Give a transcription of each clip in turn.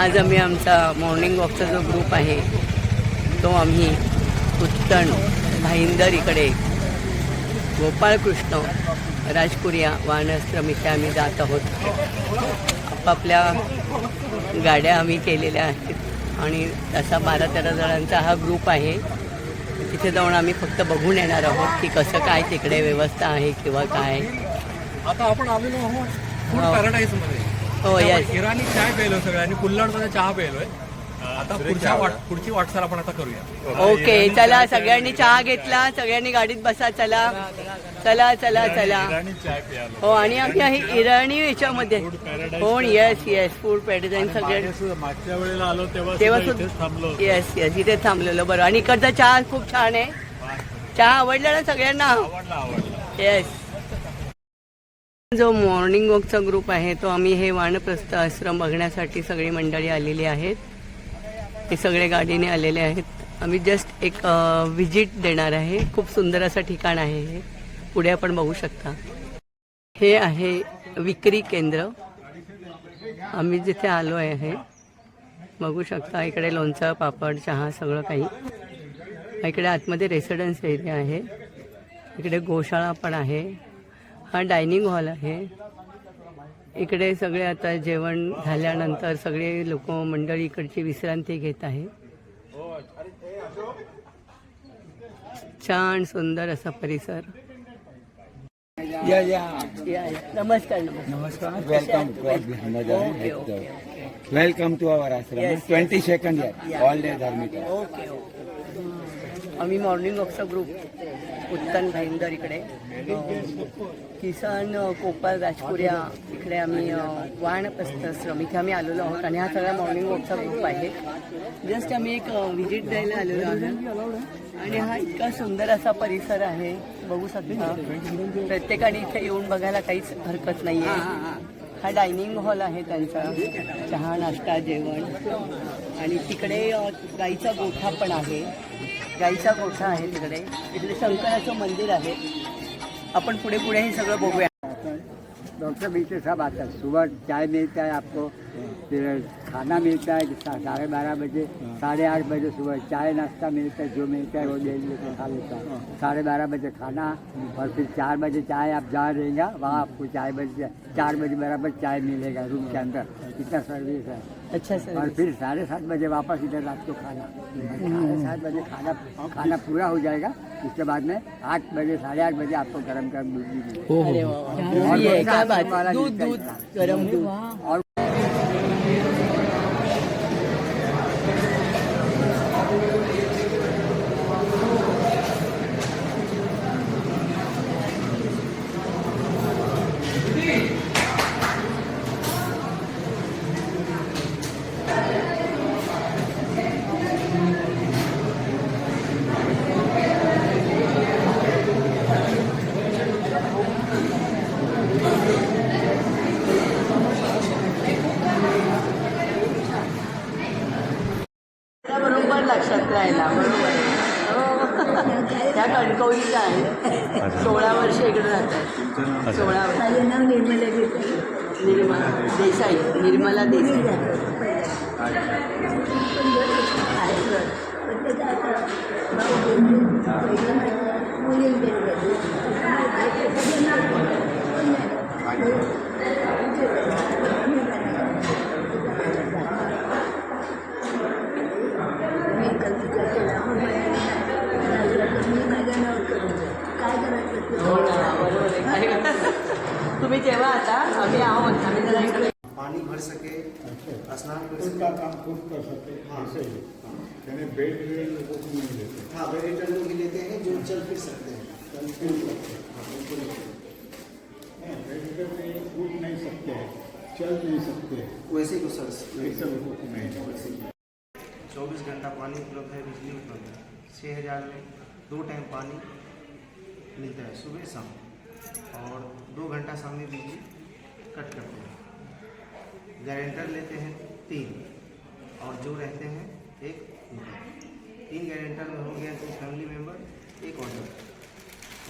आज आम्ही आमचा मॉर्निंग वॉकचा जो ग्रुप आहे तो आम्ही उत्तण भाईंदर इकडे गोपाळकृष्ण राजपुरिया वानआश्रम इथे आम्ही जात आहोत. आपापल्या गाड्या आम्ही केलेल्या आहेत आणि तसा बारा तेरा जणांचा हा ग्रुप आहे. तिथे जाऊन आम्ही फक्त बघून येणार आहोत की कसं काय तिकडे व्यवस्था आहे किंवा काय. आता आपण आलेलो आहोत. हो. हो, त्यामुळे yes. इराणी चाय प्यायलो सगळ्यांनी कुल्हाडमध्ये चहा प्यायलोय. आता पुढच्या वाट पुढची वाटचाल आपण आता करूया. ओके चला सगळ्यांनी चहा घेतला सगळ्यांनी गाडीत बसा चला. चला चला चला. चाय प्यालो हो आणि आम्ही आहे इराणी याच्यामध्ये. हो येस येस फूड पॅरेडाईन सगळ्या मागच्या वेळेला आलो तेव्हा तेव्हा सुद्धा इथेच थांबलो येस येस इथे थांबलेलो बरं आणि इकडचा चहा खूप छान आहे. चहा आवडला ना सगळ्यांना? आवडला आवडला. येस जो मॉर्निंग वॉकचा ग्रुप आहे तो आम्ही हे वानप्रस्थ आश्रम बघण्यासाठी सगळी मंडळी आलेली आहेत. हे सगळे गाडीने आलेले आहेत. आम्ही जस्ट एक व्हिजिट देणार आहे. खूप सुंदर असं ठिकाण आहे हे. पुढे आपण बघू शकता. हे आहे विक्री केंद्र. आम्ही जिथे आलो आहे बघू शकता इकडे लोणचं पापड चहा सगळं काही. इकडे आतमध्ये रेसिडेन्स एरिया आहे. इकडे गोशाळा पण आहे. हा डायनिंग हॉल आहे. इकडे सगळे आता जेवण झाल्यानंतर सगळे लोक मंडळी इकडची विश्रांती घेत आहे छान सुंदर असा परिसर. या या. नमस्कार नमस्कार. Welcome welcome to our ashram twenty second. Year all day धार्मिक ओके ओके आम्ही मॉर्निंग वॉकचा ग्रुप उत्तन भाईंदर इकडे. किसन अं, कोपाल राजपुऱ्या इकडे आम्ही अं, वाणप्रस्थाश्रम इथे आम्ही आलेलो आहोत आणि हा सगळा मॉर्निंग वॉकचा ग्रुप आहे. जस्ट आम्ही एक व्हिजिट द्यायला आलेलो आहोत. आणि हा इतका सुंदर असा परिसर आहे. बघू शकता. प्रत्येकाने इथे येऊन बघायला काहीच हरकत नाही आहे हा डायनिंग हॉल आहे त्यांचा. चहा नाश्ता जेवण. आणि तिकडे गाईचा गोठा पण आहे. गाईचा गोठा आहे तिकडे. तिकडे शंकराचं मंदिर आहे. आपण पुढे पुढे हे सगळं बघूया. डॉक्टर मिलते सब आता सुबह चाय मिलता है आपको फिर खाना मिलता है साढ़े बारह बजे साढ़े आठ बजे सुबह चाय नाश्ता मिलता है जो मिलता है वो ले लेके खा लेता है। साढ़े बारह बजे खाना और फिर चार बजे चाय आप जहाँ रहेगा वहाँ आपको चाय बजे चार बजे बराबर चाय मिलेगा रूम के अंदर। इतना सर्विस है। अच्छा सर और फिर साढ़े सात बजे वापस इधर रात को खाना। साढ़े सात बजे खाना खाना पूरा हो जाएगा। उसके बाद में आठ बजे साढ़े आठ बजे आपको गरम गरम दूध। मिलेगा और सोळा माझं नाव निर्मला देसाई निर्मला देसाई निर्मला देसाई हो ना बरोबर आहे तुम्ही जेव्हा आता आम्ही आहोत आम्ही जरा इकडे पानी भर सके स्नान कर सके। काम खुद कर सकते हैं। यानी बेड लोगों को नहीं देते। हाँ लोग लेते हैं जो चल फिर सकते हैं। फिर सकते हैं। नहीं, बेड में उठ नहीं सकते चल नहीं सकते वैसे ही सर ऐसे लोगों को नहीं चौबीस घंटा पानी उपलब्ध है बिजली उपलब्ध है छः हज़ार में दो टाइम पानी मिलता है, सुबह शाम। और दो घंटा सामने बिजली कट करते हैं। गारंटर लेते हैं तीन, और जो रहते हैं एक तीन गारंटर में हो गया दो फैमिली मेंबर एक ऑर्डर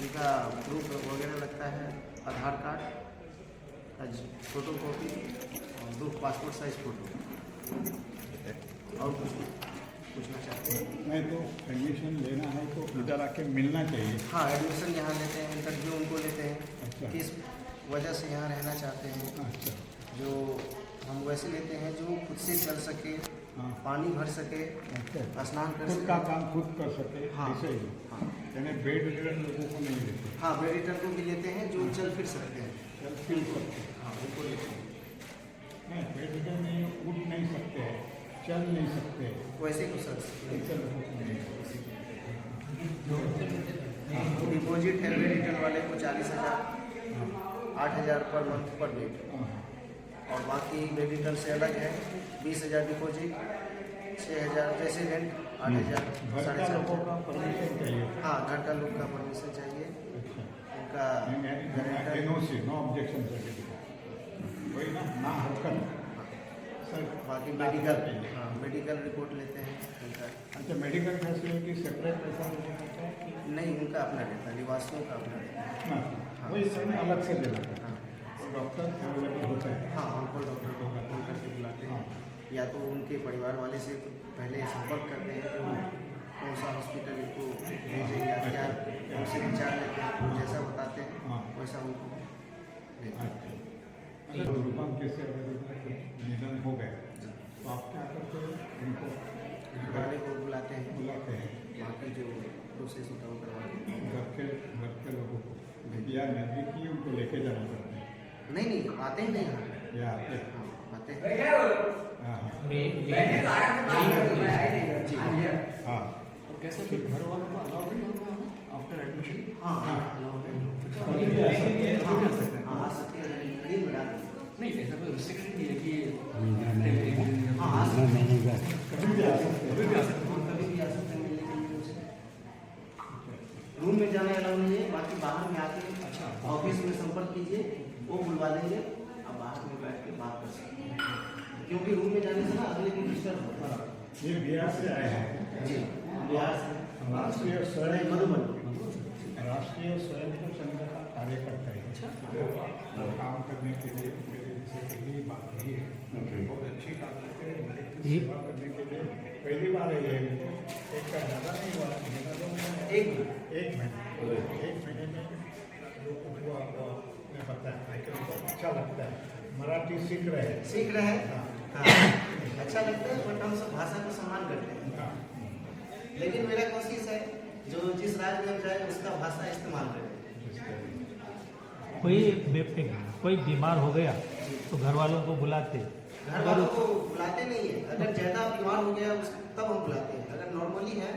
उनका प्रूफ वगैरह लगता है, आधार कार्ड फ़ोटो कॉपी और दो पासपोर्ट साइज़ फ़ोटो और कुछ पूछना चाहते हैं। नहीं तो एडमिशन लेना है तो इधर आके मिलना चाहिए। हाँ एडमिशन यहाँ लेते हैं इंटरव्यू उनको लेते हैं। अच्छा। हैं किस वजह से यहाँ रहना चाहते हैं? अच्छा। जो हम वैसे लेते हैं जो खुद से चल सके हाँ। पानी भर सके अच्छा। स्नान कर खुद का काम खुद कर सके हाँ। ही। हाँ। यानी बेड रिटर्न लोगों को नहीं देते। हाँ वेडिटर को भी लेते हैं जो चल फिर सकते हैं। चल फिर सकते हैं। हाँ उनको लेते हैं। नहीं बेड रिटर्न नहीं उठ नहीं सकते हैं। चल नहीं सकते? वैसे को सर। सकते ऐसे लोगों को नहीं? हैं डिपॉजिट है वेडिटर वाले को चालीस हज़ार आठ हज़ार पर मंथ पर डे हाँ। और बाकी वेडिटर से अलग है बीस हज़ार डिपॉजिट छः हज़ार जैसे रेंट आठ हज़ार घर साढ़े सात का परमिशन चाहिए? हाँ घर का लोग का परमिशन चाहिए। अच्छा। उनका N O C no objection certificate वही ना ना हरकत सर बाकी मेडिकल हाँ मेडिकल रिपोर्ट लेते हैं उनका अच्छा मेडिकल फैसिलिटी सेपरेट पैसा देना पड़ता है? नहीं उनका अपना रहता है निवासियों का अपना रहता है। हाँ वही सब अलग से देना पड़ता है। हाँ। और डॉक्टर अवेलेबल होता है। हाँ हमको डॉक्टर को फ़ोन करके बुलाते हैं। या तो उनके परिवार वाले से पहले संपर्क करते हैं कि कौन सा हॉस्पिटल इनको भेजें या क्या उनसे विचार लेते हैं जैसा बताते हैं हाँ। वैसा उनको तो कैसे अगर निधन हो गए तो आप क्या करते हो? उनको वाले को बुलाते हैं। बुलाते हैं। बाकी जो प्रोसेस होता है वो करवाते हैं। घर के घर के लोगों को। या नजदीकी उनको लेके जाना पड़ता है। नहीं नहीं आते ही नहीं या आते हैं? हाँ, आते हैं। हाँ हाँ। हाँ कैसे? फिर घर वालों को अलाउ नहीं होगा? आफ्टर एडमिशन हाँ हाँ हाँ आ सकते हैं दिन में डाल देंगे। नहीं ऐसा कोई रिस्ट्रिक्शन नहीं है कि हाँ आ सकते हैं कभी भी आ सकते हैं कभी भी आ सकते हैं कभी भी आ सकते हैं मिलने के लिए उनसे रूम में जाने अलाउ नहीं है बाकी बाहर में आके अच्छा ऑफ़िस में संपर्क कीजिए वो बुलवा देंगे आप बाहर में बैठ के बात कर सकते हैं। क्योंकि रूम में जाने से ना अगले की डिस्टर्ब होता है। ये बिहार से आए हैं। जी बिहार से। राष्ट्रीय स्वयं मधुबन। राष्ट्रीय स्वयं संघ का कार्यकर्ता है। वो काम करने के लिए बहुत के पहली बार है एक का ज़्यादा नहीं हुआ महीना दो महीना एक एक महीने एक महीने में हुआ वो आपने बताया कि उनको अच्छा लगता है मराठी सीख रहे हैं सीख रहे हैं अच्छा लगता है बट हम सब भाषा का सम्मान करते हैं लेकिन मेरा कोशिश है जो जिस राज्य में जाए उसका भाषा इस्तेमाल करें कोई कोई बीमार हो गया तो घर वालों को बुलाते। घर वालों को बुलाते नहीं है। अगर ज़्यादा बीमार हो गया उस तब हम बुलाते हैं। अगर नॉर्मली है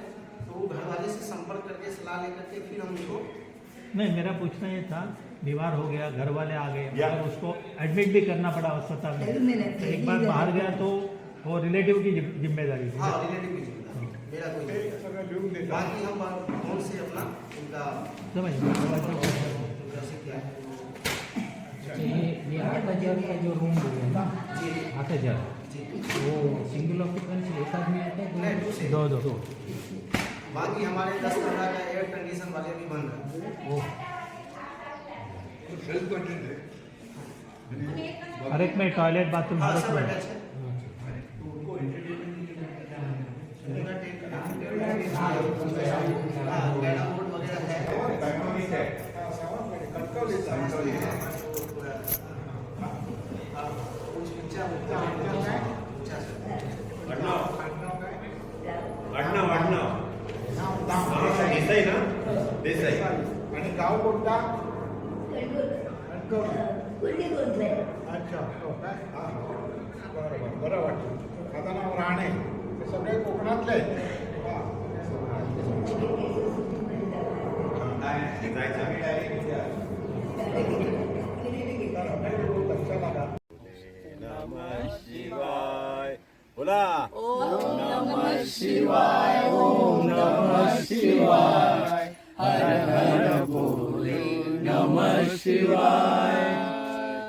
तो वो घर वाले से संपर्क करके सलाह लेकर के फिर हम उनको नहीं मेरा पूछना ये था बीमार हो गया घर वाले आ गए या- मगर उसको एडमिट भी करना पड़ा अस्पताल में। एक बार बाहर गया तो वो रिलेटिव की ज़िम्मेदारी थी। हाँ रिलेटिव की ज़िम्मेदारी। मेरा कोई है। बाकी हम फ़ोन से अपना उनका समझ है। ये ये आठ हज़ार का जो रूम है ना? आठ हज़ार। वो सिंगल ऑक्यूपेंसी एक आदमी आता है दो दो दो दो। बाकी हमारे दस कमरा का एयर कंडीशन वाले भी बन रहे हैं। वो। हर एक में टॉयलेट बाथरूम हाँ हर एक सब में। है। हाँ, वगैरह है। हाँ, देसाई ना अच्छा हा बरं राणे ते सगळे.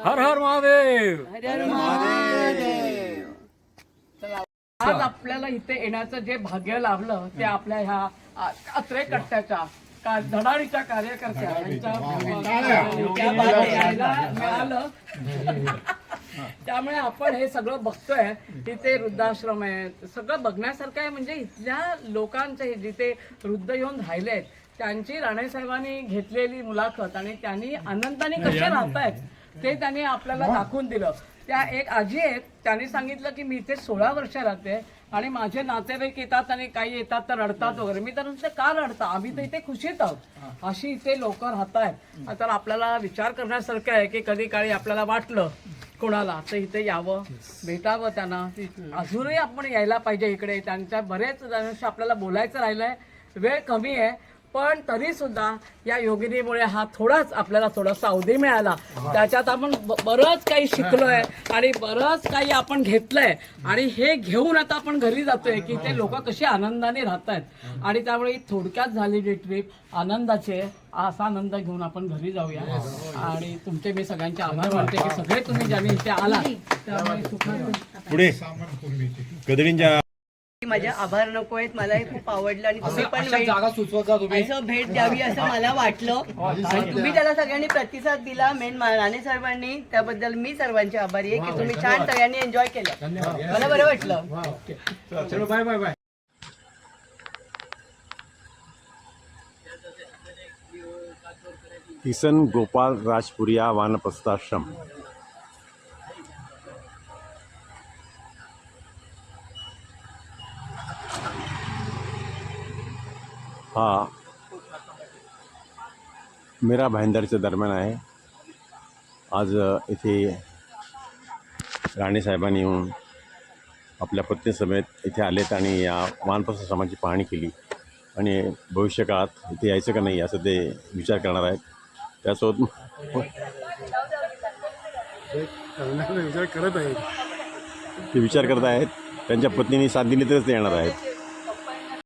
हर हर महादेव. आज आपल्याला इथे येण्याचं जे भाग्य लाभलं ते आपल्या ह्या अत्रे कट्ट्याच्या का धडाडीच्या कार्यकर्त्या यांच्या मिळालं. त्यामुळे आपण हे सगळं बघतोय तिथे वृद्धाश्रम आहे सगळं बघण्यासारखं आहे म्हणजे इथल्या लोकांचे जिथे वृद्ध येऊन राहिले आहेत त्यांची राणेसाहेबांनी घेतलेली मुलाखत आणि त्यांनी आनंदाने कसे राहत आहेत ते त्यांनी आपल्याला दाखवून दिलं. त्या एक आजी आहेत त्यांनी सांगितलं की मी इथे सोळा वर्ष राहते आणि माझे नातेवाईक येतात आणि काही येतात तर रडतात वगैरे. मी तर म्हणते का रडता? आम्ही तर इथे खुशीत आहोत. अशी इथे लोक राहत आहेत तर आपल्याला विचार करण्यासारखं आहे की कधी काळी आपल्याला वाटलं कोणाला तर इथे यावं भेटावं त्यांना. अजूनही आपण यायला पाहिजे इकडे. त्यांच्या बरेच जणांशी आपल्याला बोलायचं राहिलंय. वेळ कमी आहे. पण तरी सुद्धा या योगिनीमुळे हा थोडाच आपल्याला थोडा सावधी मिळाला. त्याच्यात आपण बरंच काही शिकलोय आणि बरंच काही आपण घेतलंय. आणि हे घेऊन आता आपण घरी जातोय की ते लोक कशी आनंदाने राहत आहेत आणि त्यामुळे ही थोडक्यात झालेली ट्रिप आनंदाची आहे असा आनंद घेऊन आपण घरी जाऊया. आणि तुमचे मी सगळ्यांचे आभार मानते की सगळे तुम्ही ज्यांनी इथे आला त्यामुळे सुखात पुढे. गदडींच्या माझे आभार नको आहेत मलाही खूप आवडलं आणि तुम्ही पण भेट- असं भेट द्यावी असं मला वाटलं. आणि तुम्ही त्याला सगळ्यांनी प्रतिसाद दिला. मेन राणे साहेबांनी त्याबद्दल मी सर्वांचे आभारी आहे की तुम्ही छान सगळ्यांनी एन्जॉय केलं. मला बरं वाटलं. चलो bye bye bye. Kisan Gopal Rajpuria वानप्रस्थाश्रम हा मीरा भाईंदरच्या दरम्यान आहे. आज इथे राणेसाहेबांनी येऊन आपल्या पत्नीसमेत इथे आलेत आणि या वानप्रस्थाश्रमाची पाहणी केली. आणि भविष्यकाळात इथे यायचं का नाही असं ते विचार करणार आहेत. त्यासोबत विचार करत आहे ते विचार करत आहेत. त्यांच्या पत्नीने साथ दिली तरच ते येणार आहेत.